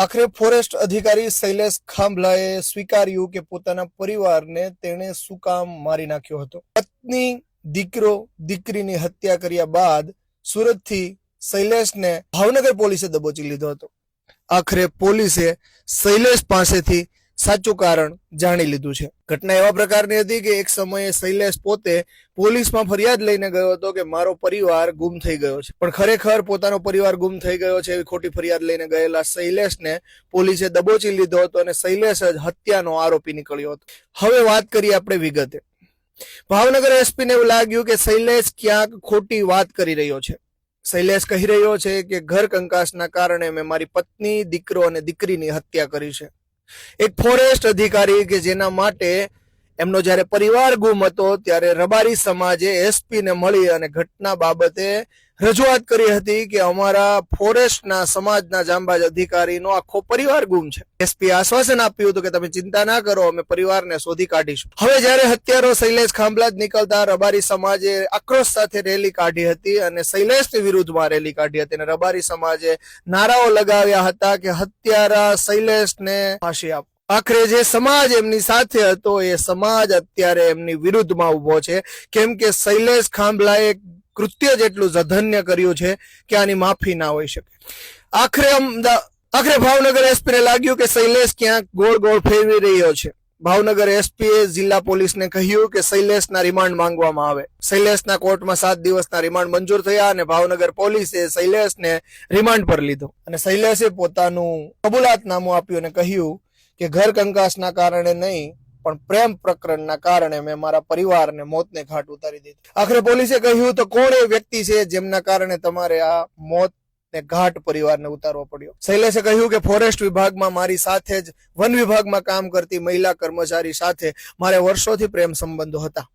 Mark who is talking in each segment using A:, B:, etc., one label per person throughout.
A: આખરે ફોરેસ્ટ અધિકારી શૈલેષ ખાંભલાએ સ્વીકાર્યું કે પોતાના પરિવારને તેણે શું કામ મારી નાખ્યો હતો? પત્ની, દીકરો, દીકરીની હત્યા કર્યા બાદ સુરતથી શૈલેષને ભાવનગર પોલીસે દબોચી લીધો હતો. આખરે પોલીસે શૈલેષ પાસેથી સાચું કારણ જાણી લીધું છે. ઘટના એવા પ્રકારની હતી કે એક સમયે શૈલેષ પોતે પોલીસમાં ફરિયાદ લઈને ગયો હતો કે મારો પરિવાર ગુમ થઈ ગયો છે. પણ ખરેખર પોતાનો પરિવાર ગુમ થઈ ગયો છે એવી ખોટી ફરિયાદ લઈને ગયેલા શૈલેષને પોલીસે દબોચી લીધો હતો અને શૈલેષ જ હત્યાનો આરોપી નીકળ્યો હતો. હવે વાત કરીએ આપણે વિગતે. ભાવનગર એસપીને એવું લાગ્યું કે શૈલેષ ક્યાંક ખોટી વાત કરી રહ્યો છે. શૈલેષ કહી રહ્યો છે કે ઘર કંકાસના કારણે મેં મારી પત્ની, દીકરો અને દીકરીની હત્યા કરી છે. એક ફોરેસ્ટ અધિકારી કે જેના માટે એમનો જ્યારે પરિવાર ગુમ હતો, ત્યારે રબારી સમાજે એસપી ને મળી અને ઘટના બાબતે રજૂઆત કરી હતી કે અમારા ફોરેસ્ટના સમાજના જામબાજ અધિકારીનો આખો પરિવાર ગુમ છે. એસપી આશ્વાસન આપ્યું હતું કે તમે ચિંતા ના કરો, અમે પરિવારને શોધી કાઢીશું. હવે જ્યારે હત્યારો શૈલેષ ખાંભલા જ નીકળતા રબારી સમાજે આક્રોશ સાથે રેલી કાઢી હતી અને શૈલેષની વિરુદ્ધમાં રેલી કાઢી હતી અને રબારી સમાજે નારાઓ લગાવ્યા હતા કે હત્યારા શૈલેષને ફાંસી આપો. આખરે જે સમાજ એમની સાથે હતો, એ સમાજ અત્યારે એમની વિરુદ્ધમાં ઊભો છે. કેમ કે શૈલેષ ખાંભલાએ કૃત્ય જેટલું જધન્ય કર્યું છે કે આની માફી ના હોઈ શકે. આખરે આખરે ભાવનગર એસપીને લાગ્યું કે શૈલેષ ક્યાંક ગોળ ગોળ ફેરવી રહ્યો છે. ભાવનગર એસપીએ જિલ્લા પોલીસને કહ્યું કે શૈલેષના રિમાન્ડ માંગવામાં આવે. શૈલેષના કોર્ટમાં સાત દિવસના રિમાન્ડ મંજૂર થયા અને ભાવનગર પોલીસે શૈલેષને રિમાન્ડ પર લીધો. અને શૈલેષે પોતાનું કબૂલાતનામું આપ્યું અને કહ્યું કે ઘર કંકાસના કારણે નહીં, પણ પ્રેમ પ્રકરણના કારણે મેં મારા પરિવારને મોતને ઘાટ ઉતારી દીધી. આખરે પોલીસે કહ્યું, તો કોણ એ વ્યક્તિ છે જેમના કારણે તમારે આ મોત ને ઘાટ પરિવારને ઉતારવો પડ્યો? શૈલેષે કહ્યું કે ફોરેસ્ટ વિભાગમાં મારી સાથે જ, વન વિભાગમાં કામ કરતી મહિલા કર્મચારી સાથે મારે વર્ષોથી પ્રેમ સંબંધો હતા.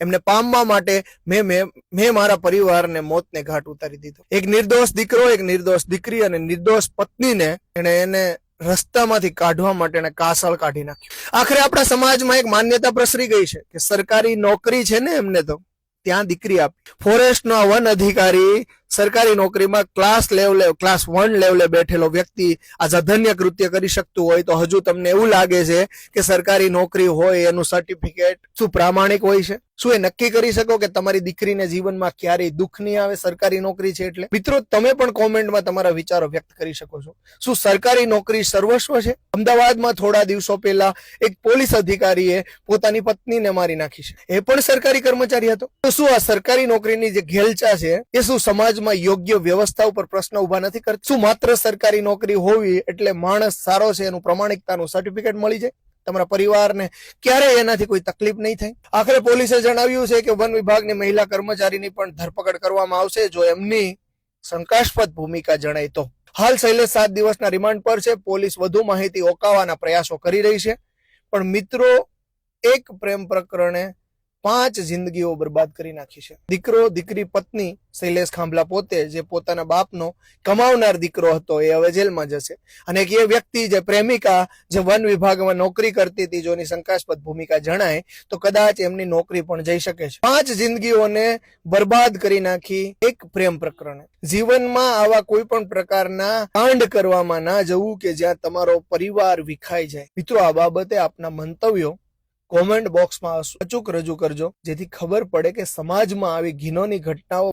A: એમને પામવા માટે મેં મેં મારા પરિવારને મોતને ઘાટ ઉતારી દીધો. એક નિર્દોષ દીકરો, એક નિર્દોષ દીકરી અને નિર્દોષ પત્નીને એણે એને રસ્તામાંથી કાઢવા માટે એને કાસળ કાઢી નાખ્યું. આખરે આપણા સમાજમાં એક માન્યતા પ્રસરી ગઈ છે કે સરકારી નોકરી છે ને એમને તો, ત્યાં દીકરી આપી. ફોરેસ્ટનો વન અધિકારી સરકારી નોકરીમાં ક્લાસ લેવલે ક્લાસ વન લેવલે બેઠેલો વ્યક્તિ આ જધન્ય કૃત્ય કરી શકતું હોય તો હજુ તમને એવું લાગે છે કે સરકારી નોકરી હોય, એનું સર્ટિફિકેટ શું પ્રામાણિક હોય છે? શું એ નક્કી કરી શકો કે તમારી દીકરીને જીવનમાં ક્યારેય દુઃખ નહીં આવે સરકારી નોકરી છે એટલે? મિત્રો, તમે પણ કોમેન્ટમાં તમારા વિચારો વ્યક્ત કરી શકો છો. શું સરકારી નોકરી સર્વસ્વ છે? અમદાવાદમાં થોડા દિવસો પહેલા એક પોલીસ અધિકારીએ પોતાની પત્નીને મારી નાખી છે. એ પણ સરકારી કર્મચારી હતો. તો શું આ સરકારી નોકરીની જે ઘેલચા છે, એ શું સમાજમાં યોગ્ય વ્યવસ્થા ઉપર પ્રશ્ન ઊભા નથી કરતી. શું માત્ર સરકારી નોકરી હોવી એટલે માણસ સારો છે એનું પ્રમાણિકતાનું સર્ટિફિકેટ મળી જાય? તમારા પરિવારને ક્યારેય એનાથી કોઈ તકલીફ નહીં થાય? આખરે પોલીસે જણાવ્યું છે કે વન વિભાગની મહિલા કર્મચારીની પણ ધરપકડ કરવામાં આવશે જો એમની શંકાસ્પદ ભૂમિકા જણાય તો. હાલ શૈલેષ સાત દિવસના રિમાન્ડ પર છે. પોલીસ વધુ માહિતી ઓકાવાના પ્રયાસો કરી રહી છે. પણ મિત્રો, એક પ્રેમ પ્રકરણે પાંચ જિંદગીઓ બરબાદ કરી નાખી છે. દીકરો, દીકરી, પત્ની, શૈલેષ ખાંભલા પોતે જે પોતાના બાપનો કમાવનાર દીકરો હતો એ હવે જેલમાં જશે. અને એક એ વ્યક્તિ જે પ્રેમિકા જે વન વિભાગમાં નોકરી કરતી હતી જોની શંકાસ્પદ ભૂમિકા જણાય, તો કદાચ એમની નોકરી પણ જઈ શકે છે. પાંચ જિંદગીઓને બરબાદ કરી નાખી એક પ્રેમ પ્રકરણે. જીવનમાં આવા કોઈ પણ પ્રકારના કાંડ કરવામાં ના જવું કે જ્યાં તમારો પરિવાર વિખાઈ જાય. મિત્રો, આ બાબતે આપના મંતવ્યો કોમેન્ટ બોક્સમાં અચૂક રજૂ કરજો જેથી ખબર પડે કે સમાજમાં આવી ઘીનોની ઘટનાઓ